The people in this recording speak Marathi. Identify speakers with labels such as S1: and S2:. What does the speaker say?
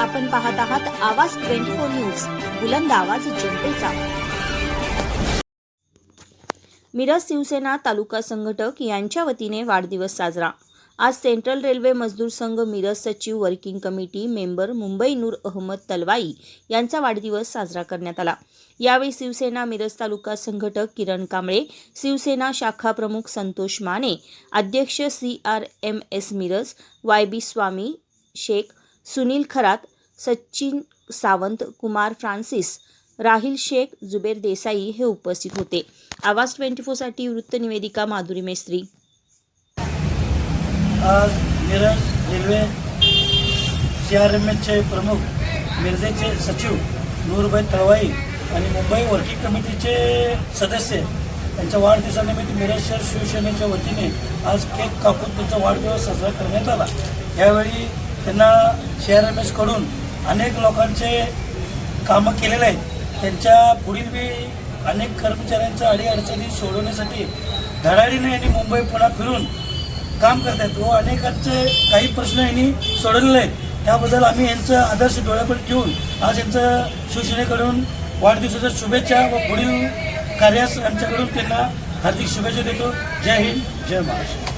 S1: आपण पाहत आहात आवाज ट्वेंटी फोर न्यूज बुलंद आवाज जनतेचा. मिरज शिवसेना तालुका संघटक यांच्या वतीने वाढदिवस साजरा. आज सेंट्रल रेल्वे मजदूर संघ मिरज सचिव working committee member Mumbai Noor Ahmad Talwai यांचा वाढदिवस साजरा करण्यात आला. यावेळी शिवसेना मिरज तालुका संघटक किरण कांबळे शिवसेना शाखा प्रमुख संतोष माने अध्यक्ष C R M S Miraj Y B Swami Shaikh Sunil Kharat Sachin Sawant Kumar Francis Rahil Shaikh Zuber Desai हे उपस्थित होते. आवाज ट्वेंटी फोरसाठी वृत्त निवेदिका माधुरी मेस्त्री.
S2: आज Miraj railway C R M प्रमुख मिरजेचे सचिव नूरभाई तळवाई आणि मुंबई वर्किंग कमिटीचे सदस्य त्यांच्या वाढदिवसानिमित्त मिरज शहर शिवसेनेच्या वतीने आज केक कापून त्यांचा वाढदिवस साजरा करण्यात आला. यावेळी त्यांना सी आर एम एसकडून अनेक लोकांचे कामं केलेले आहेत. त्यांच्या पुढील बी अनेक कर्मचाऱ्यांच्या अडीअडचणी सोडवण्यासाठी धडाडीने यांनी मुंबई पुन्हा फिरून काम करतात व अनेकांचे काही प्रश्न यांनी सोडवलेले आहेत. त्याबद्दल आम्ही यांचं आदर्श डोळ्याकडे ठेवून आज यांचं शिवसेनेकडून वाढदिवसाच्या शुभेच्छा व पुढील कार्यास आमच्याकडून त्यांना हार्दिक शुभेच्छा देतो. जय हिंद जय महाराष्ट्र.